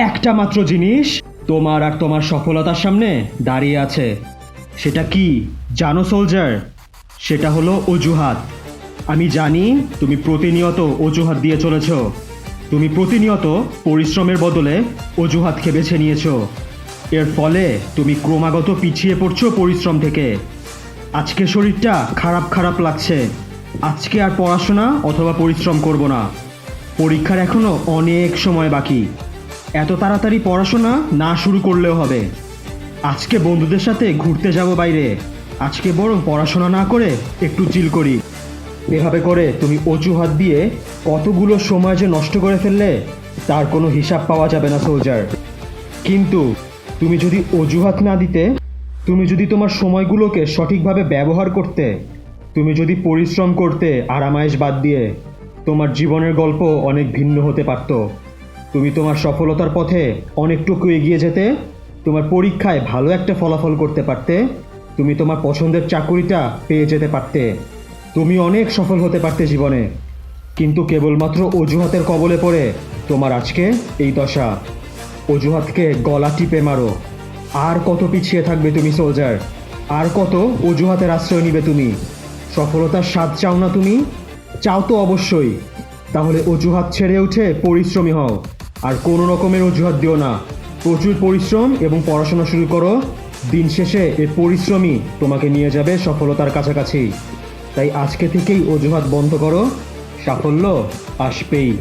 একটা মাত্র জিনিস, তোমার আর তোমার সফলতার সামনে দাঁড়িয়ে আছে। সেটা কি? জানো সোলজার সেটা হলো অজুহাত। আমি জানি তুমি প্রতিনিয়ত অজুহাত দিয়ে চলেছ। তুমি প্রতিনিয়ত পরিশ্রমের বদলে অজুহাতকে বেছে নিয়েছো। এর ফলে তুমি ক্রমাগত পিছিয়ে পড়ছো পরিশ্রম থেকে। আজকে শরীরটা খারাপ খারাপ লাগছে। আজকে আর পড়াশোনা অথবা পরিশ্রম করব না। পরীক্ষার এখনও অনেক সময় বাকি। এত তাড়াতাড়ি পড়াশোনা না শুরু করলেও হবে। আজকে বন্ধুদের সাথে ঘুরতে যাব বাইরে। আজকে বরং পড়াশোনা না করে একটু চিল করি। এভাবে করে তুমি অজুহাত দিয়ে কতগুলো সময় যে নষ্ট করে ফেললে, তার কোনো হিসাব পাওয়া যাবে না সোলজার কিন্তু তুমি যদি অজুহাত না দিতে, তুমি যদি তোমার সময়গুলোকে সঠিকভাবে ব্যবহার করতে, তুমি যদি পরিশ্রম করতে, আরামায়েশ বাদ দিয়ে, তোমার জীবনের গল্প অনেক ভিন্ন হতে পারত। তুমি তোমার সফলতার পথে অনেকটুকু এগিয়ে যেতে, তোমার পরীক্ষায় ভালো একটা ফলাফল করতে পারতে, তুমি তোমার পছন্দের চাকুরিটা পেয়ে যেতে পারতে। তুমি অনেক সফল হতে পারতে জীবনে, কিন্তু কেবলমাত্র অজুহাতের কবলে পড়ে তোমার আজকে এই দশা। অজুহাতকে গলা টিপে মারো। আর কত পিছিয়ে থাকবে তুমি, সোলজার? আর কত অজুহাতের আশ্রয় নিবে তুমি? সফলতার স্বাদ চাও না তুমি? চাও তো অবশ্যই। তাহলে অজুহাত ছেড়ে উঠে পরিশ্রমী হও। আর কোনো রকমের অজুহাত দিও না। প্রচুর পরিশ্রম এবং পড়াশোনা শুরু করো। দিন শেষে এ পরিশ্রমই তোমাকে নিয়ে যাবে সফলতার কাছাকাছি। তাই আজকে থেকেই অজুহাত বন্ধ করো। সাফল্য আসবেই।